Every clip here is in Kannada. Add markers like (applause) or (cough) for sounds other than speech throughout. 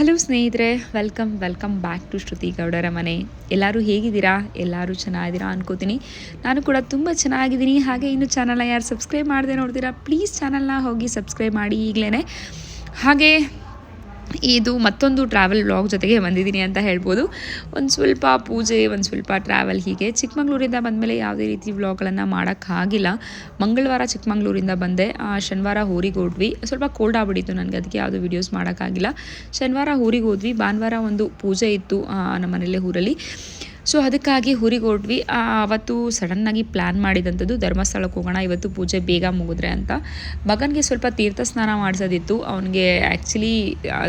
ಹಲೋ ಸ್ನೇಹಿತರೆ welcome welcome back to Shruti ಗೌಡರ ಮನೆ. ಎಲ್ಲರೂ ಹೇಗಿದ್ದೀರಾ? ಎಲ್ಲರೂ ಚೆನ್ನಾಗಿದ್ದೀರಾ ಅನ್ಕೋತೀನಿ. ನಾನು ಕೂಡ ತುಂಬ ಚೆನ್ನಾಗಿದ್ದೀನಿ. ಹಾಗೆ ಇನ್ನು ಚಾನಲ್ನ ಯಾರು ಸಬ್ಸ್ಕ್ರೈಬ್ ಮಾಡದೆ ನೋಡ್ತೀರಾ ಪ್ಲೀಸ್ ಚಾನಲ್ನ ಹೋಗಿ ಸಬ್ಸ್ಕ್ರೈಬ್ ಮಾಡಿ ಈಗಲೇ ಹಾಗೆ ಇದು ಮತ್ತೊಂದು ಟ್ರಾವೆಲ್ ವ್ಲಾಗ್ ಜೊತೆಗೆ ಬಂದಿದ್ದೀನಿ ಅಂತ ಹೇಳ್ಬೋದು. ಒಂದು ಸ್ವಲ್ಪ ಪೂಜೆ, ಒಂದು ಸ್ವಲ್ಪ ಟ್ರಾವೆಲ್ ಹೀಗೆ. ಚಿಕ್ಕಮಂಗ್ಳೂರಿಂದ ಬಂದಮೇಲೆ ಯಾವುದೇ ರೀತಿ ವ್ಲಾಗ್ಗಳನ್ನು ಮಾಡೋಕ್ಕಾಗಿಲ್ಲ ಮಂಗಳವಾರ ಚಿಕ್ಕಮಂಗ್ಳೂರಿಂದ ಬಂದೆ. ಶನಿವಾರ ಊರಿಗೆ ಹೋದ್ವಿ. ಸ್ವಲ್ಪ ಕೋಲ್ಡ್ ಆಗ್ಬಿಟ್ಟಿತ್ತು ನನಗೆ, ಅದಕ್ಕೆ ಯಾವುದೂ ವೀಡಿಯೋಸ್ ಮಾಡೋಕ್ಕಾಗಿಲ್ಲ ಶನಿವಾರ ಊರಿಗೆ ಹೋದ್ವಿ. ಭಾನುವಾರ ಒಂದು ಪೂಜೆ ಇತ್ತು ನಮ್ಮ ಮನೇಲಿ ಊರಲ್ಲಿ. ಸೊ ಅದಕ್ಕಾಗಿ ಊರಿಗೆ ಹೊರಟ್ವಿ ಆವತ್ತು ಸಡನ್ನಾಗಿ ಪ್ಲ್ಯಾನ್ ಮಾಡಿದಂಥದ್ದು ಧರ್ಮಸ್ಥಳಕ್ಕೆ ಹೋಗೋಣ, ಇವತ್ತು ಪೂಜೆ ಬೇಗ ಮುಗಿದ್ರೆ ಅಂತ. ಮಗನಿಗೆ ಸ್ವಲ್ಪ ತೀರ್ಥ ಸ್ನಾನ ಮಾಡಿಸೋದಿತ್ತು. ಅವನಿಗೆ ಆ್ಯಕ್ಚುಲಿ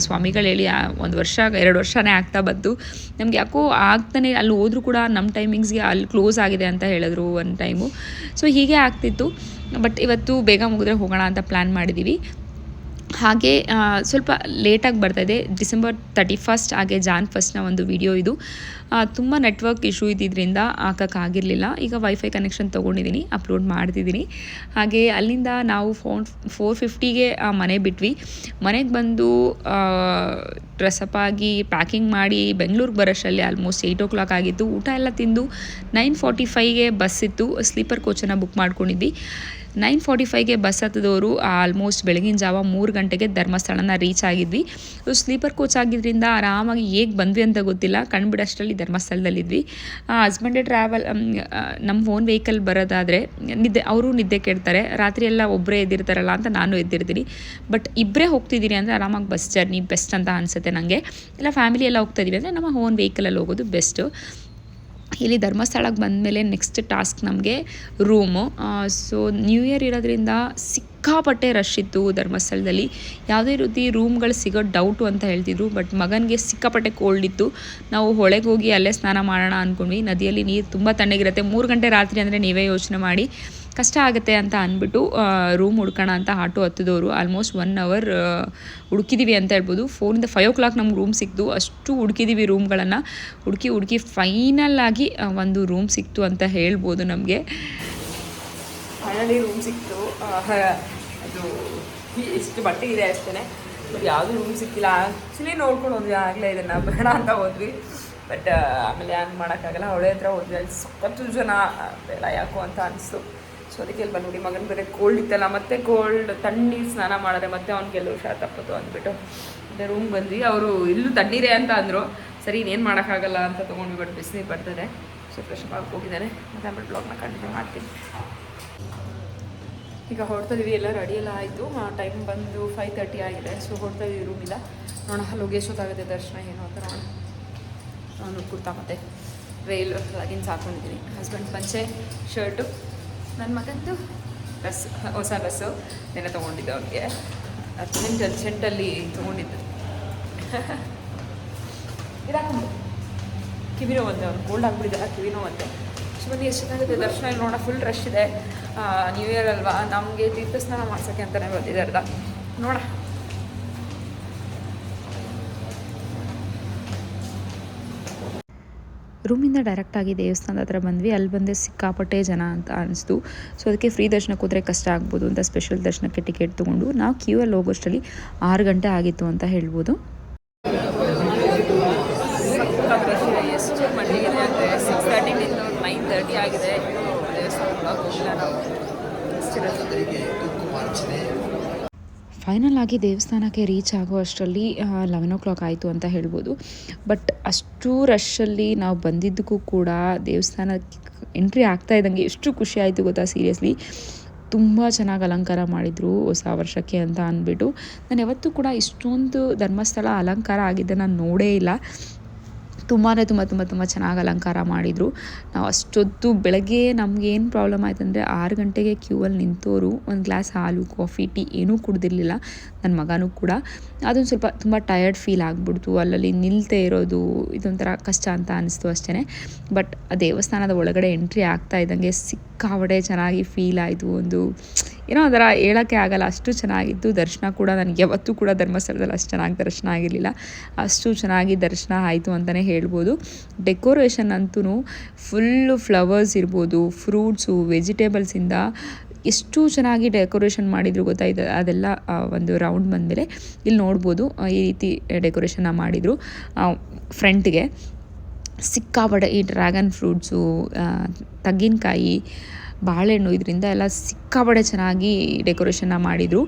ಸ್ವಾಮಿಗಳು ಹೇಳಿ ಒಂದು ವರ್ಷ, ಎರಡು ವರ್ಷನೇ ಆಗ್ತಾ ಬಂತು. ನಮಗೆ ಯಾಕೋ ಆಗ್ತಾನೆ, ಅಲ್ಲಿ ಹೋದರೂ ಕೂಡ ನಮ್ಮ ಟೈಮಿಂಗ್ಸ್ಗೆ ಅಲ್ಲಿ ಕ್ಲೋಸ್ ಆಗಿದೆ ಅಂತ ಹೇಳಿದ್ರು ಒಂದು ಟೈಮು ಸೊ ಹೀಗೆ ಆಗ್ತಿತ್ತು. ಬಟ್ ಇವತ್ತು ಬೇಗ ಮುಗಿದ್ರೆ ಹೋಗೋಣ ಅಂತ ಪ್ಲ್ಯಾನ್ ಮಾಡಿದ್ದೀವಿ ಹಾಗೆ ಸ್ವಲ್ಪ ಲೇಟಾಗಿ ಬರ್ತಾಯಿದೆ ಡಿಸೆಂಬರ್ ತರ್ಟಿ ಫಸ್ಟ್ ಹಾಗೆ ಜಾನ್ ಫಸ್ಟ್ನ ಒಂದು ವಿಡಿಯೋ ಇದು. ತುಂಬ ನೆಟ್ವರ್ಕ್ ಇಶ್ಯೂ ಇದ್ದಿದ್ದರಿಂದ ಹಾಕೋಕ್ಕಾಗಿರಲಿಲ್ಲ ಈಗ ವೈಫೈ ಕನೆಕ್ಷನ್ ತೊಗೊಂಡಿದ್ದೀನಿ ಅಪ್ಲೋಡ್ ಮಾಡ್ತಿದ್ದೀನಿ ಹಾಗೆ ಅಲ್ಲಿಂದ ನಾವು ಫೋನ್ ಫೋರ್ ಫಿಫ್ಟಿಗೆ ಮನೆ ಬಿಟ್ವಿ. ಮನೆಗೆ ಬಂದು ಡ್ರೆಸ್ಅಪ್ ಆಗಿ ಪ್ಯಾಕಿಂಗ್ ಮಾಡಿ ಬೆಂಗಳೂರಿಗೆ ಬರೋಷ್ಟರಲ್ಲಿ ಆಲ್ಮೋಸ್ಟ್ ಏಯ್ಟ್ ಓ ಕ್ಲಾಕ್ ಆಗಿತ್ತು. ಊಟ ಎಲ್ಲ ತಿಂದು ನೈನ್ ಫಾರ್ಟಿ ಫೈವ್ಗೆ ಬಸ್ ಇತ್ತು. ಸ್ಲೀಪರ್ ಕೋಚನ್ನು ಬುಕ್ ಮಾಡ್ಕೊಂಡಿದ್ವಿ. ನೈನ್ ಫಾರ್ಟಿ ಫೈವ್ಗೆ ಬಸ್ ಹತ್ತಿದವರು ಆಲ್ಮೋಸ್ಟ್ ಬೆಳಗಿನ ಜಾವ ಮೂರು ಗಂಟೆಗೆ ಧರ್ಮಸ್ಥಳನ ರೀಚ್ ಆಗಿದ್ವಿ. ಸ್ಲೀಪರ್ ಕೋಚ್ ಆಗಿದ್ದರಿಂದ ಆರಾಮಾಗಿ ಹೇಗೆ ಬಂದ್ವಿ ಅಂತ ಗೊತ್ತಿಲ್ಲ. ಕಣ್ಬಿಡಷ್ಟರಲ್ಲಿ ಧರ್ಮಸ್ಥಳದಲ್ಲಿದ್ವಿ. ಹಸ್ಬೆಂಡೇ ಟ್ರಾವೆಲ್ ನಮ್ಮ ಓನ್ ವೆಹಿಕಲ್ ಬರೋದಾದರೆ ನಿದ್ದೆ, ಅವರು ನಿದ್ದೆ ಕೇಳ್ತಾರೆ. ರಾತ್ರಿ ಎಲ್ಲ ಒಬ್ಬರೇ ಎದ್ದಿರ್ತಾರಲ್ಲ ಅಂತ ನಾನು ಎದ್ದಿರ್ತೀನಿ. ಬಟ್ ಇಬ್ಬರೇ ಹೋಗ್ತಿದ್ದೀರಿ ಅಂದರೆ ಆರಾಮಾಗಿ ಬಸ್ ಜರ್ನಿ ಬೆಸ್ಟ್ ಅಂತ ಅನಿಸುತ್ತೆ ನನಗೆ ಇಲ್ಲ ಫ್ಯಾಮಿಲಿ ಎಲ್ಲ ಹೋಗ್ತಾ ಅಂದರೆ ನಮ್ಮ ಓನ್ ವೆಹಿಕಲಲ್ಲಿ ಹೋಗೋದು ಬೆಸ್ಟು ಇಲ್ಲಿ ಧರ್ಮಸ್ಥಳಕ್ಕೆ ಬಂದಮೇಲೆ ನೆಕ್ಸ್ಟ್ ಟಾಸ್ಕ್ ನಮಗೆ ರೂಮು ಸೊ ನ್ಯೂ ಇಯರ್ ಇರೋದ್ರಿಂದ ಸಿಕ್ಕಾಪಟ್ಟೆ ರಶ್ ಇತ್ತು ಧರ್ಮಸ್ಥಳದಲ್ಲಿ. ಯಾವುದೇ ರೀತಿ ರೂಮ್ಗಳು ಸಿಗೋ ಡೌಟು ಅಂತ ಹೇಳ್ತಿದ್ರು ಬಟ್ ಮಗನಿಗೆ ಸಿಕ್ಕಾಪಟ್ಟೆ ಕೋಲ್ಡ್ ಇತ್ತು. ನಾವು ಹೊಳೆಗೆ ಹೋಗಿ ಅಲ್ಲೇ ಸ್ನಾನ ಮಾಡೋಣ ಅಂದ್ಕೊಂಡ್ವಿ ನದಿಯಲ್ಲಿ ನೀರು ತುಂಬ ತಣ್ಣಗಿರುತ್ತೆ. ಮೂರು ಗಂಟೆ ರಾತ್ರಿ ಅಂದರೆ ನೀವೇ ಯೋಚನೆ ಮಾಡಿ. ಕಷ್ಟ ಆಗುತ್ತೆ ಅಂತ ಅಂದ್ಬಿಟ್ಟು ರೂಮ್ ಹುಡ್ಕೋಣ ಅಂತ ಆಟೋ ಹತ್ತಿದವರು. ಆಲ್ಮೋಸ್ಟ್ ಒನ್ ಅವರ್ ಹುಡುಕಿದ್ದೀವಿ ಅಂತ ಹೇಳ್ಬೋದು. ಫೋರಿಂದ ಫೈವ್ ಓ ಕ್ಲಾಕ್ ನಮ್ಗೆ ರೂಮ್ ಸಿಕ್ತು ಅಷ್ಟು ಹುಡುಕಿದ್ದೀವಿ ರೂಮ್ಗಳನ್ನು ಹುಡುಕಿ ಹುಡುಕಿ ಫೈನಲ್ ಆಗಿ ಒಂದು ರೂಮ್ ಸಿಕ್ತು ಅಂತ ಹೇಳ್ಬೋದು ನಮಗೆ. ಫೈನಲಿ ರೂಮ್ ಸಿಕ್ತು ಅದು ಎಷ್ಟು ಬಟ್ಟೆ ಇದೆ ಅಷ್ಟೇ ಬಟ್ ಯಾವುದೂ ರೂಮ್ ಸಿಕ್ಕಿಲ್ಲ. ಆ್ಯಕ್ಚುಲಿ ನೋಡ್ಕೊಂಡು ಹೋದ್ವಿ. ಆಗಲೇ ಇದನ್ನು ಬೇಡ ಅಂತ ಹೋದ್ವಿ. ಬಟ್ ಆಮೇಲೆ ಹಂಗೆ ಮಾಡೋಕ್ಕಾಗಲ್ಲ. ಅವಳೇ ಹತ್ರ ಹೋದ್ವಿ. ಅಲ್ಲಿ ಸಖತ್ತು ಜನ. ಬೇಡ ಯಾಕೋ ಅಂತ ಅನಿಸ್ತು. ಸೊ ಅದಕ್ಕೆ ಇಲ್ಲಿ ಬಂದ್ಬಿಡಿ, ಮಗನ ಬೇರೆ ಕೋಲ್ಡ್ ಇತ್ತಲ್ಲ, ಮತ್ತೆ ಕೋಲ್ಡ್ ತಣ್ಣೀರು ಸ್ನಾನ ಮಾಡಿದ್ರೆ ಮತ್ತೆ ಅವ್ನಿಗೆಲ್ಲ ಹುಷಾರು ತಪ್ಪತ್ತು ಅಂದ್ಬಿಟ್ಟು ಮತ್ತೆ ರೂಮ್ ಬಂದ್ವಿ. ಅವರು, ಇಲ್ಲೂ ತಣ್ಣೀರೇ ಅಂತ ಅಂದರು. ಸರಿ, ಇನ್ನೇನು ಮಾಡೋಕ್ಕಾಗಲ್ಲ ಅಂತ ತೊಗೊಂಡ್ವಿ ಬಟ್ ಬಿಸಿನೀರು ಬರ್ತದೆ ಸೊ ಫ್ರೆಶ್ ಆಗಿ ಹೋಗಿದ್ದಾರೆ. ಮತ್ತೆ ಆಮೇಲೆ ಬ್ಲಾಗ್ನ ಕಂಟಿನ್ಯೂ ಮಾಡ್ತೀನಿ. ಈಗ ಹೊರಡ್ತಾ ಇದೀವಿ ಎಲ್ಲ ರೆಡಿ ಎಲ್ಲ ಆಯಿತು. ಟೈಮ್ ಬಂದು ಫೈವ್ ತರ್ಟಿ ಆಗಿದೆ. ಸೊ ಹೊರಡ್ತಾ ಇದೀವಿ ರೂಮಿಲ್ಲ ನೋಡೋಣ ಅಲ್ಲಿ ಹೋಗಿ ಎಷ್ಟೊತ್ತಾಗುತ್ತೆ ದರ್ಶನ ಏನು ಅಂತ ನೋಡೋಣ ನಾನು ಕುರ್ತಾ ಮತ್ತೆ ರೈಲ್ ಲಗಿನ್ಸ್ ಹಾಕೊಂಡಿದ್ದೀನಿ ಹಸ್ಬೆಂಡ್ ಪಂಚೆ ಶರ್ಟು ನನ್ನ ಮಗಂದು ಬಸ್, ಹೊಸ ಬಸ್ಸು ನೆನೆ ತೊಗೊಂಡಿದ್ದೆ ಅವನಿಗೆ. ಅರ್ಜೆಂಟ್ ಅರ್ಜೆಂಟಲ್ಲಿ ತೊಗೊಂಡಿದ್ದು. ಇದಾಕೊಂಡು ಕಿವಿನೋ ಒಂದೆ ಅವ್ನು ಕೋಲ್ಡ್ ಆಗಿಬಿಟ್ಟಿದೆ ಕಿವಿನೋ ಒಂದೆ. ಸುಮ್ಮನೆ ಎಷ್ಟು ಚೆನ್ನಾಗಿದೆ ದರ್ಶನ, ಇಲ್ಲಿ ನೋಡೋಣ ಫುಲ್ ರಶ್ ಇದೆ. ನ್ಯೂ ಇಯರ್ ಅಲ್ವಾ, ನಮಗೆ ತೀರ್ಥ ಸ್ನಾನ ಮಾಡ್ಸೋಕ್ಕೆ ಅಂತಲೇ ಅರ್ಧ. ನೋಡ ರೂಮಿಂದ ಡೈರೆಕ್ಟಾಗಿ ದೇವಸ್ಥಾನದ ಹತ್ರ ಬಂದ್ವಿ. ಅಲ್ಲಿ ಬಂದೆ ಸಿಕ್ಕಾಪಟ್ಟೆ ಜನ ಅಂತ ಅನಿಸ್ತು. ಸೊ ಅದಕ್ಕೆ ಫ್ರೀ ದರ್ಶನಕ್ಕೆ ಹೋದರೆ ಕಷ್ಟ ಆಗ್ಬೋದು ಅಂತ ಸ್ಪೆಷಲ್ ದರ್ಶನಕ್ಕೆ ಟಿಕೆಟ್ ತೊಗೊಂಡು. ನಾವು ಕ್ಯೂ ಅಲ್ಲಿ ಹೋಗೋಷ್ಟರಲ್ಲಿ ಆರು ಗಂಟೆ ಆಗಿತ್ತು ಅಂತ ಹೇಳ್ಬೋದು ರಶ್ ಇದೆ ಎಷ್ಟು ಮಟ್ಟಿಗೆ ಇದೆ ಅಂದರೆ ಸಿಕ್ಸ್ ತರ್ಟಿನಿಂದ ನೈನ್ ತರ್ಟಿ ಆಗಿದೆ ದೇವಸ್ಥಾನ ಒಳಗೆ ಹೋಗಿಲ್ಲ ನಾವು ಎಷ್ಟು ರಶ್ ಇದೆ. ಫೈನಲ್ ಆಗಿ ದೇವಸ್ಥಾನಕ್ಕೆ ರೀಚ್ ಆಗೋ ಅಷ್ಟರಲ್ಲಿ ಲೆವೆನ್ ಓ ಕ್ಲಾಕ್ ಆಯಿತು ಅಂತ ಹೇಳ್ಬೋದು. ಬಟ್ ಅಷ್ಟು ರಶಲ್ಲಿ ನಾವು ಬಂದಿದ್ದಕ್ಕೂ ಕೂಡ ದೇವಸ್ಥಾನಕ್ಕೆ ಎಂಟ್ರಿ ಆಗ್ತಾ ಇದ್ದಂಗೆ ಎಷ್ಟು ಖುಷಿ ಆಯಿತು ಗೊತ್ತಾ ಸೀರಿಯಸ್ಲಿ ತುಂಬ ಚೆನ್ನಾಗಿ ಅಲಂಕಾರ ಮಾಡಿದರು ಹೊಸ ವರ್ಷಕ್ಕೆ ಅಂತ ಅಂದ್ಬಿಟ್ಟು ನಾನು ಯಾವತ್ತೂ ಕೂಡ ಇಷ್ಟೊಂದು ಧರ್ಮಸ್ಥಳ ಅಲಂಕಾರ ಆಗಿದ್ದೆ ನಾನು ನೋಡೇ ಇಲ್ಲ. ತುಂಬಾ ತುಂಬ ತುಂಬ ತುಂಬ ಚೆನ್ನಾಗಿ ಅಲಂಕಾರ ಮಾಡಿದರು. ನಾವು ಅಷ್ಟೊತ್ತು ಬೆಳಗ್ಗೆ ನಮ್ಗೆ ಏನು ಪ್ರಾಬ್ಲಮ್ ಆಯ್ತು ಅಂದರೆ ಆರು ಗಂಟೆಗೆ ಕ್ಯೂ ಅಲ್ಲಿ ನಿಂತೋರು ಒಂದು ಗ್ಲಾಸ್ ಹಾಲು ಕಾಫಿ ಟೀ ಏನೂ ಕುಡ್ದಿರಲಿಲ್ಲ. ನನ್ನ ಮಗನೂ ಕೂಡ. ಅದೊಂದು ಸ್ವಲ್ಪ ತುಂಬ ಟಯರ್ಡ್ ಫೀಲ್ ಆಗಿಬಿಡ್ತು. ಅಲ್ಲಲ್ಲಿ ನಿಲ್ತೇ ಇರೋದು ಇದೊಂಥರ ಕಷ್ಟ ಅಂತ ಅನಿಸ್ತು ಅಷ್ಟೇ ಬಟ್ ಆ ದೇವಸ್ಥಾನದ ಒಳಗಡೆ ಎಂಟ್ರಿ ಆಗ್ತಾ ಇದ್ದಂಗೆ ಸಿಕ್ಕಾವಡೆ ಚೆನ್ನಾಗಿ ಫೀಲ್ ಆಯಿತು. ಒಂದು ಏನೋ ಒಂಥರ ಹೇಳೋಕ್ಕೆ ಆಗಲ್ಲ. ಅಷ್ಟು ಚೆನ್ನಾಗಿತ್ತು. ದರ್ಶನ ಕೂಡ ನನಗೆ ಯಾವತ್ತೂ ಕೂಡ ಧರ್ಮಸ್ಥಳದಲ್ಲಿ ಅಷ್ಟು ಚೆನ್ನಾಗಿ ದರ್ಶನ ಆಗಿರಲಿಲ್ಲ. ಅಷ್ಟು ಚೆನ್ನಾಗಿ ದರ್ಶನ ಆಯಿತು ಅಂತಲೇ ಹೇಳ್ಬೋದು. ಡೆಕೋರೇಷನ್ ಅಂತೂ ಫುಲ್ಲು ಫ್ಲವರ್ಸ್ ಇರ್ಬೋದು ಫ್ರೂಟ್ಸು ವೆಜಿಟೇಬಲ್ಸಿಂದ ಎಷ್ಟು ಚೆನ್ನಾಗಿ ಡೆಕೋರೇಷನ್ ಮಾಡಿದ್ರು ಗೊತ್ತಾಯ್ತು ಅದೆಲ್ಲ ಒಂದು ರೌಂಡ್ ಬಂದಮೇಲೆ ಇಲ್ಲಿ ನೋಡ್ಬೋದು ಈ ರೀತಿ ಡೆಕೋರೇಷನ್ನ ಮಾಡಿದರು ಫ್ರಂಟ್ಗೆ ಸಿಕ್ಕಾಪಟ್ಟೆ ಈ ಡ್ರ್ಯಾಗನ್ ಫ್ರೂಟ್ಸು ತೆಂಗಿನಕಾಯಿ ಬಾಳೆಹಣ್ಣು ಇದರಿಂದ ಎಲ್ಲ ಸಿಕ್ಕಾಪಟ್ಟೆ ಚೆನ್ನಾಗಿ ಡೆಕೋರೇಷನ್ನ ಮಾಡಿದರು.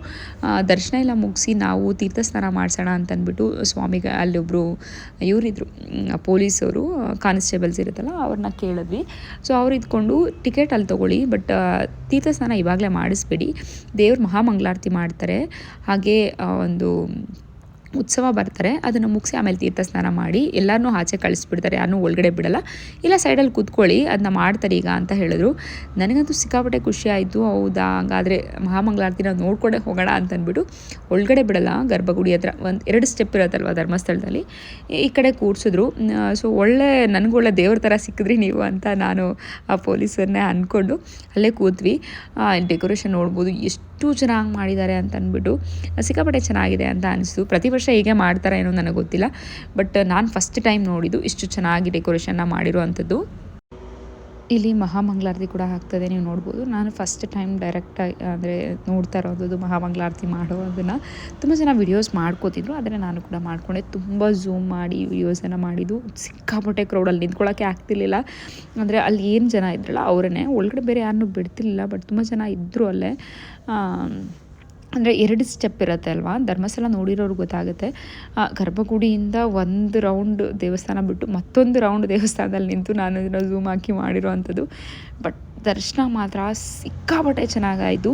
ದರ್ಶನ ಎಲ್ಲ ಮುಗಿಸಿ ನಾವು ತೀರ್ಥ ಸ್ನಾನ ಮಾಡಿಸೋಣ ಅಂತಂದ್ಬಿಟ್ಟು ಸ್ವಾಮಿಗೆ ಅಲ್ಲೊಬ್ಬರು ಇವರಿದ್ರು ಪೊಲೀಸವರು ಕಾನ್ಸ್ಟೇಬಲ್ಸ್ ಇರುತ್ತಲ್ಲ, ಅವ್ರನ್ನ ಕೇಳಿದ್ವಿ. ಸೊ ಅವ್ರು ಇದ್ಕೊಂಡು ಟಿಕೆಟ್ ಅಲ್ಲಿ ತೊಗೊಳ್ಳಿ ಬಟ್ ತೀರ್ಥ ಸ್ನಾನ ಇವಾಗಲೇ ಮಾಡಿಸ್ಬೇಡಿ. ದೇವ್ರ ಮಹಾಮಂಗಳಾರತಿ ಮಾಡ್ತಾರೆ. ಹಾಗೆ ಒಂದು ಉತ್ಸವ ಬರ್ತಾರೆ, ಅದನ್ನು ಮುಗಿಸಿ ಆಮೇಲೆ ತೀರ್ಥ ಸ್ನಾನ ಮಾಡಿ ಎಲ್ಲರನ್ನೂ ಆಚೆ ಕಳಿಸ್ಬಿಡ್ತಾರೆ ಯಾರನ್ನೂ ಒಳಗಡೆ ಬಿಡಲ್ಲ. ಇಲ್ಲ ಸೈಡಲ್ಲಿ ಕೂತ್ಕೊಳ್ಳಿ, ಅದನ್ನ ಮಾಡ್ತಾರೆ ಈಗ ಅಂತ ಹೇಳಿದ್ರು. ನನಗಂತೂ ಸಿಕ್ಕಾಪಟ್ಟೆ ಖುಷಿ ಆಯಿತು, ಹೌದಾ, ಹಂಗಾದರೆ ಮಹಾಮಂಗಳಾರತಿನ ನೋಡ್ಕೊಂಡೆ ಹೋಗೋಣ ಅಂತ ಅಂದ್ಬಿಟ್ಟು ಒಳಗಡೆ ಬಿಡಲ್ಲ, ಗರ್ಭಗುಡಿ ಹತ್ರ, ಒಂದು ಎರಡು ಸ್ಟೆಪ್ ಇರುತ್ತಲ್ವ ಧರ್ಮಸ್ಥಳದಲ್ಲಿ, ಈ ಕಡೆ ಕೂರಿಸಿದ್ರು. ಸೊ ಒಳ್ಳೆ ನನಗೂ ಒಳ್ಳೆ ದೇವ್ರ ಥರ ಸಿಕ್ಕಿದ್ರಿ ನೀವು ಅಂತ ನಾನು ಆ ಪೊಲೀಸರನ್ನೇ ಅಂದ್ಕೊಂಡು ಅಲ್ಲೇ ಕೂತ್ವಿ. ಡೆಕೋರೇಷನ್ ನೋಡ್ಬೋದು, ಎಷ್ಟು ಚೆನ್ನಾಗಿ ಮಾಡಿದ್ದಾರೆ ಅಂತ ಅಂದ್ಬಿಟ್ಟು ಸಿಕ್ಕಾಪಟ್ಟೆ ಚೆನ್ನಾಗಿದೆ ಅಂತ ಅನಿಸ್ತು. ಪ್ರತಿ ವರ್ಷ ಹೀಗೆ ಮಾಡ್ತಾರೆ ಏನೋ ನನಗೆ ಗೊತ್ತಿಲ್ಲ. ಬಟ್ ನಾನು ಫಸ್ಟ್ ಟೈಮ್ ನೋಡಿದ್ದು ಇಷ್ಟು ಚೆನ್ನಾಗಿ ಡೆಕೋರೇಷನ್ನ ಮಾಡಿರುವಂಥದ್ದು. ಇಲ್ಲಿ ಮಹಾಮಂಗಳಾರತಿ ಕೂಡ ಆಗ್ತದೆ, ನೀವು ನೋಡ್ಬೋದು. ನಾನು ಫಸ್ಟ್ ಟೈಮ್ ಡೈರೆಕ್ಟಾಗಿ ಅಂದರೆ ನೋಡ್ತಾ ಇರೋದು ಮಹಾಮಂಗಳಾರತಿ ಮಾಡೋದನ್ನು. ತುಂಬ ಜನ ವಿಡಿಯೋಸ್ ಮಾಡ್ಕೋತಿದ್ರು, ಆದರೆ ನಾನು ಕೂಡ ಮಾಡ್ಕೊಂಡೆ. ತುಂಬ ಝೂಮ್ ಮಾಡಿ ವಿಡಿಯೋಸನ್ನು ಮಾಡಿದ್ದು. ಸಿಕ್ಕಾಪಟ್ಟೆ ಕ್ರೌಡಲ್ಲಿ ನಿಂತ್ಕೊಳ್ಳೋಕ್ಕೆ ಆಗ್ತಿರ್ಲಿಲ್ಲ. ಅಂದರೆ ಅಲ್ಲಿ ಏನು ಜನ ಇದ್ರಲ್ಲ, ಅವರನ್ನೇ. ಒಳಗಡೆ ಬೇರೆ ಯಾರನ್ನೂ ಬಿಡ್ತಿರ್ಲಿಲ್ಲ ಬಟ್ ತುಂಬ ಜನ ಇದ್ದರು ಅಲ್ಲೇ. ಅಂದರೆ ಎರಡು ಸ್ಟೆಪ್ ಇರುತ್ತೆ ಅಲ್ವಾ? ಧರ್ಮಸ್ಥಳ ನೋಡಿರೋರು ಗೊತ್ತಾಗುತ್ತೆ. ಗರ್ಭಗುಡಿಯಿಂದ ಒಂದು ರೌಂಡ್ ದೇವಸ್ಥಾನ ಬಿಟ್ಟು ಮತ್ತೊಂದು ರೌಂಡ್ ದೇವಸ್ಥಾನದಲ್ಲಿ ನಿಂತು ನಾನು ಇದನ್ನು ಝೂಮ್ ಹಾಕಿ ಮಾಡಿರೋವಂಥದ್ದು. ಬಟ್ ದರ್ಶನ ಮಾತ್ರ ಸಿಕ್ಕಾಪಟ್ಟೆ ಚೆನ್ನಾಗಾಯಿತು.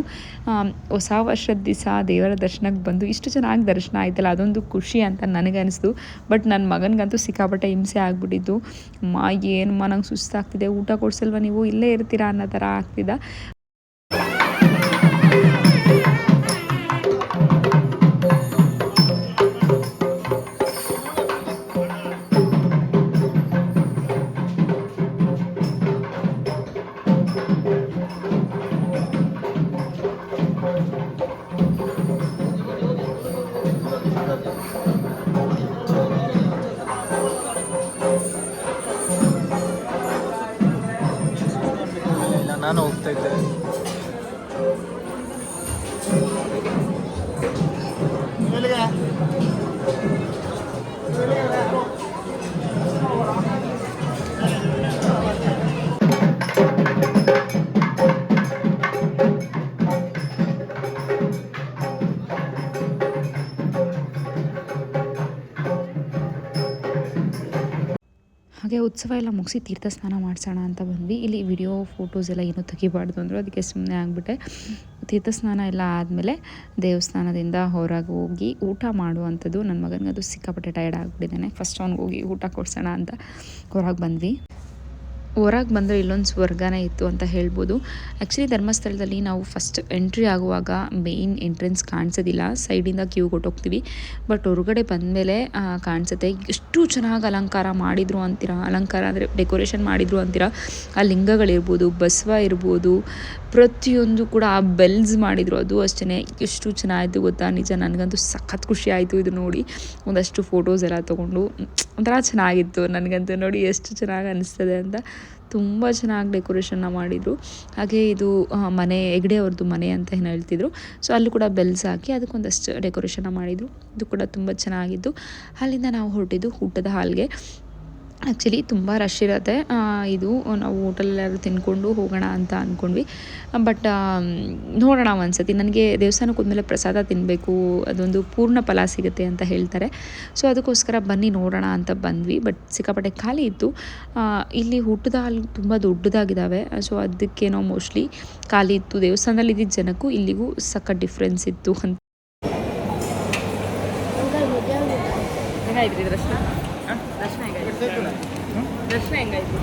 ಹೊಸ ವರ್ಷದ ದಿವಸ ದೇವರ ದರ್ಶನಕ್ಕೆ ಬಂದು ಇಷ್ಟು ಚೆನ್ನಾಗಿ ದರ್ಶನ ಆಯ್ತಲ್ಲ, ಅದೊಂದು ಖುಷಿ ಅಂತ ನನಗನ್ನಿಸ್ತು. ಬಟ್ ನನ್ನ ಮಗನಿಗಂತೂ ಸಿಕ್ಕಾಪಟ್ಟೆ ಹಿಂಸೆ ಆಗಿಬಿಟ್ಟಿತ್ತು. ಅಮ್ಮ ಏನಮ್ಮ ನಂಗೆ ಸುಸ್ತಾಗ್ತಿದೆ, ಊಟ ಕೊಡಿಸಲ್ವ ನೀವು? ಇಲ್ಲೇ ಇರ್ತೀರಾ ಅನ್ನೋ ಥರ ಆಗ್ತಿದ್ದ ಹಾಗೆ ಉತ್ಸವ ಎಲ್ಲ ಮುಗಿಸಿ ತೀರ್ಥ ಸ್ನಾನ ಮಾಡಿಸೋಣ ಅಂತ ಬಂದ್ವಿ. ಇಲ್ಲಿ ವಿಡಿಯೋ ಫೋಟೋಸ್ ಎಲ್ಲ ಏನೂ ತೆಗಿಬಾರ್ದು ಅಂದರು. ಅದಕ್ಕೆ ಸುಮ್ಮನೆ ಆಗಿಬಿಟ್ಟೆ. ತೀರ್ಥ ಸ್ನಾನ ಎಲ್ಲ ಆದಮೇಲೆ ದೇವಸ್ಥಾನದಿಂದ ಹೊರಗೆ ಹೋಗಿ ಊಟ ಮಾಡುವಂಥದ್ದು. ನನ್ನ ಮಗನಿಗೆ ಅದು ಸಿಕ್ಕಾಪಟ್ಟೆ ಟಯರ್ಡ್ ಆಗಿಬಿಟ್ಟಿದ್ದಾನೆ. ಫಸ್ಟ್ ಅವ್ನಿಗೆ ಹೋಗಿ ಊಟ ಕೊಡ್ಸೋಣ ಅಂತ ಹೊರಗೆ ಬಂದ್ವಿ. ಹೊರಗೆ ಬಂದರೆ ಇಲ್ಲೊಂದು ಸ್ವರ್ಗನೇ ಇತ್ತು ಅಂತ ಹೇಳ್ಬೋದು. ಆ್ಯಕ್ಚುಲಿ ಧರ್ಮಸ್ಥಳದಲ್ಲಿ ನಾವು ಫಸ್ಟ್ ಎಂಟ್ರಿ ಆಗುವಾಗ ಮೇಯ್ನ್ ಎಂಟ್ರೆನ್ಸ್ ಕಾಣಿಸೋದಿಲ್ಲ. ಸೈಡಿಂದ ಕ್ಯೂ ಕೊಟ್ಟೋಗ್ತೀವಿ. ಬಟ್ ಹೊರಗಡೆ ಬಂದಮೇಲೆ ಕಾಣಿಸುತ್ತೆ. ಎಷ್ಟು ಚೆನ್ನಾಗಿ ಅಲಂಕಾರ ಮಾಡಿದರು ಅಂತೀರಾ? ಅಲಂಕಾರ ಅಂದರೆ ಡೆಕೋರೇಷನ್ ಮಾಡಿದರು ಅಂತೀರಾ? ಆ ಲಿಂಗಗಳಿರ್ಬೋದು, ಬಸವ ಇರ್ಬೋದು, ಪ್ರತಿಯೊಂದು ಕೂಡ ಆ ಬೆಲ್ಸ್ ಮಾಡಿದರು. ಅದು ಅಷ್ಟೇ ಎಷ್ಟು ಚೆನ್ನಾಗಿತ್ತು ಗೊತ್ತಾ? ನಿಜ ನನಗಂತೂ ಸಖತ್ ಖುಷಿ ಆಯಿತು ಇದು ನೋಡಿ. ಒಂದಷ್ಟು ಫೋಟೋಸ್ ಎಲ್ಲ ತೊಗೊಂಡು. ಒಂಥರ ಚೆನ್ನಾಗಿತ್ತು ನನಗಂತೂ ನೋಡಿ. ಎಷ್ಟು ಚೆನ್ನಾಗಿ ಅನಿಸ್ತದೆ ಅಂತ. ತುಂಬ ಚೆನ್ನಾಗಿ ಡೆಕೋರೇಷನ್ನ ಮಾಡಿದರು. ಹಾಗೆ ಇದು ಮನೆ, ಹೆಗ್ಡೆ ಅವ್ರದ್ದು ಮನೆ ಅಂತ ಏನು ಹೇಳ್ತಿದ್ರು. ಸೊ ಅಲ್ಲಿ ಕೂಡ ಬೆಲ್ಸ್ ಹಾಕಿ ಅದಕ್ಕೊಂದಷ್ಟು ಡೆಕೋರೇಷನ್ನ ಮಾಡಿದರು. ಇದು ಕೂಡ ತುಂಬ ಚೆನ್ನಾಗಿತ್ತು ಅಲ್ಲಿಂದ ನಾವು ಹೊರಟಿದ್ದು ಊಟದ ಹಾಲ್ಗೆ. ಆ್ಯಕ್ಚುಲಿ ತುಂಬ ರಶ್ ಇರುತ್ತೆ. ಇದು ನಾವು ಹೋಟೆಲೆಲ್ಲಾದ್ರು ತಿನ್ಕೊಂಡು ಹೋಗೋಣ ಅಂತ ಅಂದ್ಕೊಂಡ್ವಿ ಬಟ್ ನೋಡೋಣ ಒಂದು ಸತಿ ನನಗೆ ದೇವಸ್ಥಾನಕ್ಕೆ ಹೋದ್ಮೇಲೆ ಪ್ರಸಾದ ತಿನ್ನಬೇಕು ಅದೊಂದು ಪೂರ್ಣ ಫಲ ಸಿಗುತ್ತೆ ಅಂತ ಹೇಳ್ತಾರೆ. ಸೊ ಅದಕ್ಕೋಸ್ಕರ ಬನ್ನಿ ನೋಡೋಣ ಅಂತ ಬಂದ್ವಿ. ಬಟ್ ಸಿಕ್ಕಾಪಟ್ಟೆ ಖಾಲಿ ಇತ್ತು. ಇಲ್ಲಿ ಊಟದ ಹಾಲು ತುಂಬ ದೊಡ್ಡದಾಗಿದ್ದಾವೆ ಸೊ ಅದಕ್ಕೇನೋ ಮೋಸ್ಟ್ಲಿ ಖಾಲಿ ಇತ್ತು. ದೇವಸ್ಥಾನದಲ್ಲಿ ಇದ್ದಿದ್ದ ಜನಕ್ಕೂ ಇಲ್ಲಿಗೂ ಸಖತ್ ಡಿಫ್ರೆನ್ಸ್ ಇತ್ತು ಅಂತ. ಹೆಂಗಾಯ್ತು ದರ್ಶನ ದರ್ಶನ ಹೆಂಗಾಯ್ತು?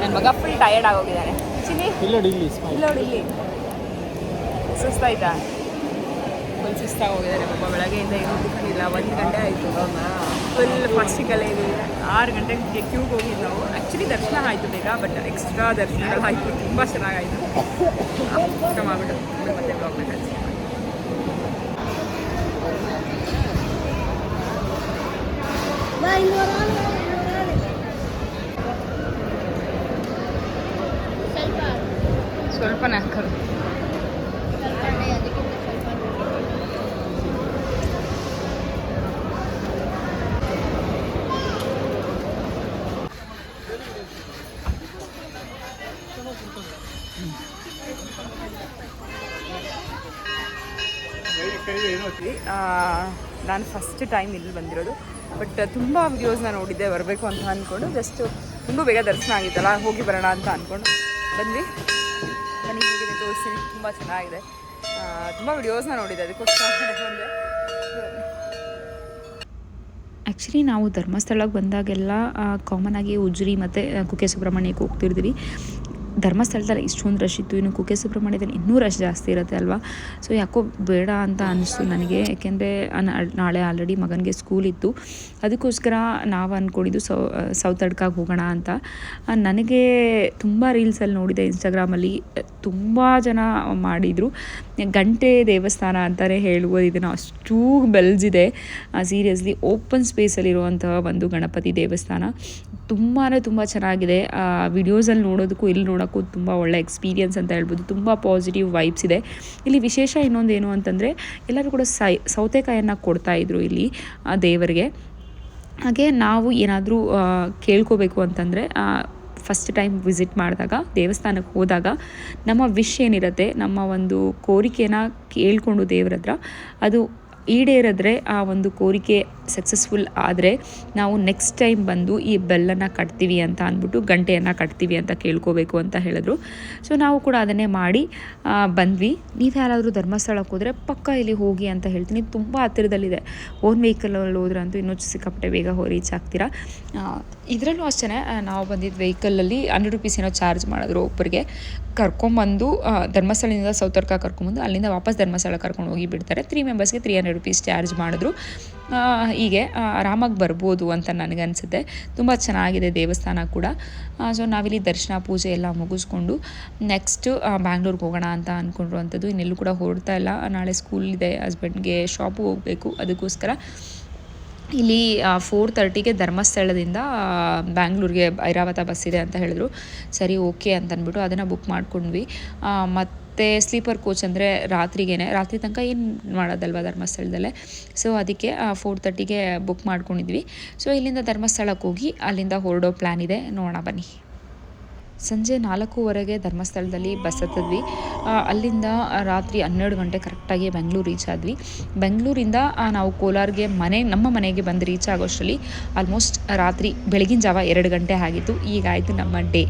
ನನ್ನ ಮಗ ಫುಲ್ ಟಯರ್ಡ್ ಆಗೋಗಿದ್ದಾನೆ ಇಲ್ಲ ನೋಡಿ ಇಲ್ಲಿ. ಸುಸ್ತಾಯ್ತಾ? ಫುಲ್ ಸುಸ್ತಾಗಿ ಹೋಗಿದ್ದಾರೆ ಪಾಪ ಬೆಳಗ್ಗೆಯಿಂದ ಏನೂ ಇಲ್ಲ. ಒಂದು ಗಂಟೆ ಆಯಿತು ಫುಲ್ ಫಸ್ಟಿಗೆಲ್ಲ ಇದು ಆರು ಗಂಟೆಗೆ ಕ್ಯೂಗೆ ಹೋಗಿದ್ದು ನಾವು. ಆ್ಯಕ್ಚುಲಿ ದರ್ಶನ ಆಯಿತು ಬೇಗ ಬಟ್ ಎಕ್ಸ್ಟ್ರಾ ದರ್ಶನಗಳಾಯಿತು ತುಂಬ ಚೆನ್ನಾಗಾಯಿತು. ಮಾಡಿಬಿಟ್ಟು ಮತ್ತೆ ಬ್ಲಾಗ್ ಸ್ವಲ್ಪ ಸ್ವಲ್ಪನೇ ಹಾಕೋದು ನಾನು ಫಸ್ಟ್ ಟೈಮ್ ಇಲ್ಲಿ ಬಂದಿರೋದು ಬಟ್ ತುಂಬ ವಿಡಿಯೋಸ್ನ ನೋಡಿದ್ದೆ, ಬರಬೇಕು ಅಂತ ಅಂದ್ಕೊಂಡು ಜಸ್ಟ್ ತುಂಬ ಬೇಗ ದರ್ಶನ ಆಗಿತ್ತಲ್ಲ, ಹೋಗಿ ಬರೋಣ ಅಂತ ಅಂದ್ಕೊಂಡು ಬಂದ್ವಿ ನನಗೆ ಹೇಗಿದೆ, ತೋರಿಸ್ತೀನಿ. ತುಂಬ ಚೆನ್ನಾಗಿದೆ. ತುಂಬ ವಿಡಿಯೋಸ್ನ ನೋಡಿದ್ದೆ, ಅದಕ್ಕೋಸ್ಕರ (laughs) ಬಂದೆ. ಆ್ಯಕ್ಚುಲಿ ನಾವು ಧರ್ಮಸ್ಥಳಕ್ಕೆ ಬಂದಾಗೆಲ್ಲ ಕಾಮನ್ ಆಗಿ ಉಜ್ರಿ ಮತ್ತು ಕುಕ್ಕೆ ಸುಬ್ರಹ್ಮಣ್ಯಕ್ಕೆ ಹೋಗ್ತಿರ್ತೀವಿ. ಧರ್ಮಸ್ಥಳದಲ್ಲಿ ಇಷ್ಟೊಂದು ರಶ್ ಇತ್ತು. ಇನ್ನು ಕುಕ್ಕೆ ಸುಬ್ರಹ್ಮಣ್ಯದಲ್ಲಿ ಇನ್ನೂ ರಶ್ ಜಾಸ್ತಿ ಇರುತ್ತೆ ಅಲ್ವಾ? ಸೊ ಯಾಕೋ ಬೇಡ ಅಂತ ಅನ್ನಿಸ್ತು ನನಗೆ. ಯಾಕೆಂದರೆ ನಾಳೆ ಆಲ್ರೆಡಿ ಮಗನಿಗೆ ಸ್ಕೂಲ್ ಇತ್ತು. ಅದಕ್ಕೋಸ್ಕರ ನಾವು ಅಂದ್ಕೊಂಡಿದ್ದು ಸೌ ಸೌತ್ ಅಡ್ಕಾಗಿ ಹೋಗೋಣ ಅಂತ. ನನಗೆ ತುಂಬ ರೀಲ್ಸಲ್ಲಿ ನೋಡಿದೆ ಇನ್ಸ್ಟಾಗ್ರಾಮಲ್ಲಿ ತುಂಬ ಜನ ಮಾಡಿದರು. ಗಂಟೆ ದೇವಸ್ಥಾನ ಅಂತಲೇ ಹೇಳ್ಬೋದು ಇದನ್ನು ಅಷ್ಟೂ ಬೆಳೆದಿದೆ. ಸೀರಿಯಸ್ಲಿ ಓಪನ್ ಸ್ಪೇಸಲ್ಲಿರುವಂತಹ ಒಂದು ಗಣಪತಿ ದೇವಸ್ಥಾನ. ತುಂಬಾ ತುಂಬ ಚೆನ್ನಾಗಿದೆ. ಆ ವಿಡಿಯೋಸಲ್ಲಿ ನೋಡೋದಕ್ಕೂ, ಇಲ್ಲಿ ನೋಡೋಕ್ಕೂ ತುಂಬ ಒಳ್ಳೆ ಎಕ್ಸ್ಪೀರಿಯನ್ಸ್ ಅಂತ ಹೇಳ್ಬೋದು. ತುಂಬ ಪಾಸಿಟಿವ್ ವೈಬ್ಸ್ ಇದೆ. ಇಲ್ಲಿ ವಿಶೇಷ ಇನ್ನೊಂದು ಏನು ಅಂತಂದರೆ, ಎಲ್ಲರೂ ಕೂಡ ಸೈ, ಸೌತೆಕಾಯನ್ನು ಕೊಡ್ತಾಯಿದ್ರು ಇಲ್ಲಿ ದೇವರಿಗೆ. ಹಾಗೆ ನಾವು ಏನಾದರೂ ಕೇಳ್ಕೋಬೇಕು ಅಂತಂದರೆ ಫಸ್ಟ್ ಟೈಮ್ ವಿಸಿಟ್ ಮಾಡಿದಾಗ, ದೇವಸ್ಥಾನಕ್ಕೆ ಹೋದಾಗ, ನಮ್ಮ ವಿಶ್ ಏನಿರುತ್ತೆ, ನಮ್ಮ ಒಂದು ಕೋರಿಕೆನ ಕೇಳಿಕೊಂಡು ದೇವ್ರ ಹತ್ರ, ಅದು ಈಡೇರಿದ್ರೆ ಆ ಒಂದು ಕೋರಿಕೆ ಸಕ್ಸಸ್ಫುಲ್ ಆದರೆ ನಾವು ನೆಕ್ಸ್ಟ್ ಟೈಮ್ ಬಂದು ಈ ಬೆಲ್ಲನ ಕಟ್ತೀವಿ ಅಂತ ಅಂದ್ಬಿಟ್ಟು ಗಂಟೆಯನ್ನು ಕಟ್ತೀವಿ ಅಂತ ಕೇಳ್ಕೋಬೇಕು ಅಂತ ಹೇಳಿದ್ರು. ಸೊ ನಾವು ಕೂಡ ಅದನ್ನೇ ಮಾಡಿ ಬಂದ್ವಿ. ನೀವು ಯಾರಾದರೂ ಧರ್ಮಸ್ಥಳಕ್ಕೆ ಹೋದರೆ ಪಕ್ಕ ಇಲ್ಲಿ ಹೋಗಿ ಅಂತ ಹೇಳ್ತೀನಿ. ತುಂಬ ಹತ್ತಿರದಲ್ಲಿದೆ. ಓನ್ ವೆಹಿಕಲಲ್ಲಿ ಹೋದ್ರೆ ಅಂತೂ ಇನ್ನೂ ಸಿಕ್ಕಾಪಟ್ಟೆ ಬೇಗ ಹೋ ರೀಚ್ ಆಗ್ತೀರಾ? ಇದರಲ್ಲೂ ಅಷ್ಟೇ ನಾವು ಬಂದಿದ್ದ ವೆಹಿಕಲಲ್ಲಿ ಹಂಡ್ರೆಡ್ ರುಪೀಸ್ ಏನೋ ಚಾರ್ಜ್ ಮಾಡಿದ್ರು ಒಬ್ಬರಿಗೆ ಕರ್ಕೊಂಬಂದು ಧರ್ಮಸ್ಥಳದಿಂದ ಸೌತರ್ಕ ಕರ್ಕೊಂಬಂದು ಅಲ್ಲಿಂದ ವಾಪಸ್ ಧರ್ಮಸ್ಥಳ ಕರ್ಕೊಂಡು ಹೋಗಿ ಬಿಡ್ತಾರೆ. ತ್ರೀ ಮೆಂಬರ್ಸ್ಗೆ ತ್ರೀ ಹಂಡ್ರೆಡ್ ರುಪೀಸ್ ಚಾರ್ಜ್ ಮಾಡಿದ್ರು. ಹೀಗೆ ಆರಾಮಾಗಿ ಬರ್ಬೋದು ಅಂತ ನನಗನ್ಸುತ್ತೆ. ತುಂಬ ಚೆನ್ನಾಗಿದೆ ದೇವಸ್ಥಾನ ಕೂಡ. ಸೊ ನಾವಿಲ್ಲಿ ದರ್ಶನ ಪೂಜೆ ಎಲ್ಲ ಮುಗಿಸ್ಕೊಂಡು ನೆಕ್ಸ್ಟು ಬ್ಯಾಂಗ್ಳೂರ್ಗೆ ಹೋಗೋಣ ಅಂತ ಅಂದ್ಕೊಂಡಿರುವಂಥದ್ದು ಇನ್ನೆಲ್ಲೂ ಕೂಡ ಹೊರಡ್ತಾ ಇಲ್ಲ. ನಾಳೆ ಸ್ಕೂಲ್ ಇದೆ ಹಸ್ಬೆಂಡ್ಗೆ ಶಾಪಿಗೆ ಹೋಗಬೇಕು. ಅದಕ್ಕೋಸ್ಕರ ಇಲ್ಲಿ ಫೋರ್ ತರ್ಟಿಗೆ ಧರ್ಮಸ್ಥಳದಿಂದ ಬ್ಯಾಂಗ್ಳೂರಿಗೆ ಐರಾವತ ಬಸ್ ಇದೆ ಅಂತ ಹೇಳಿದ್ರು. ಸರಿ ಓಕೆ ಅಂತಂದ್ಬಿಟ್ಟು ಅದನ್ನು ಬುಕ್ ಮಾಡ್ಕೊಂಡ್ವಿ. ಆ, ಮತ್ತು ಸ್ಲೀಪರ್ ಕೋಚ್ ಅಂದರೆ ರಾತ್ರಿಗೇನೆ. ರಾತ್ರಿ ತನಕ ಏನು ಮಾಡೋದಲ್ವ ಧರ್ಮಸ್ಥಳದಲ್ಲೇ? ಸೊ ಅದಕ್ಕೆ ಫೋರ್ ತರ್ಟಿಗೆ ಬುಕ್ ಮಾಡ್ಕೊಂಡಿದ್ವಿ. ಸೊ ಇಲ್ಲಿಂದ ಧರ್ಮಸ್ಥಳಕ್ಕೆ ಹೋಗಿ ಅಲ್ಲಿಂದ ಹೊರಡೋ ಪ್ಲ್ಯಾನ್ ಇದೆ. ನೋಡೋಣ ಬನ್ನಿ. ಸಂಜೆ ನಾಲ್ಕೂವರೆಗೆ ಧರ್ಮಸ್ಥಳದಲ್ಲಿ ಬಸ್ ಹತ್ತಿದ್ವಿ. ಅಲ್ಲಿಂದ ರಾತ್ರಿ ಹನ್ನೆರಡು ಗಂಟೆ ಕರೆಕ್ಟಾಗಿ ಬೆಂಗಳೂರು ರೀಚ್ ಆದ್ವಿ. ಬೆಂಗಳೂರಿಂದ ನಾವು ಕೋಲಾರ್ಗೆ ಮನೆ, ನಮ್ಮ ಮನೆಗೆ ಬಂದು ರೀಚ್ ಆಗೋಷ್ಟರಲ್ಲಿ ಆಲ್ಮೋಸ್ಟ್ ರಾತ್ರಿ ಬೆಳಗಿನ ಜಾವ ಎರಡು ಗಂಟೆ ಆಗಿತ್ತು. ಈಗಾಯಿತು ನಮ್ಮ ಡೇ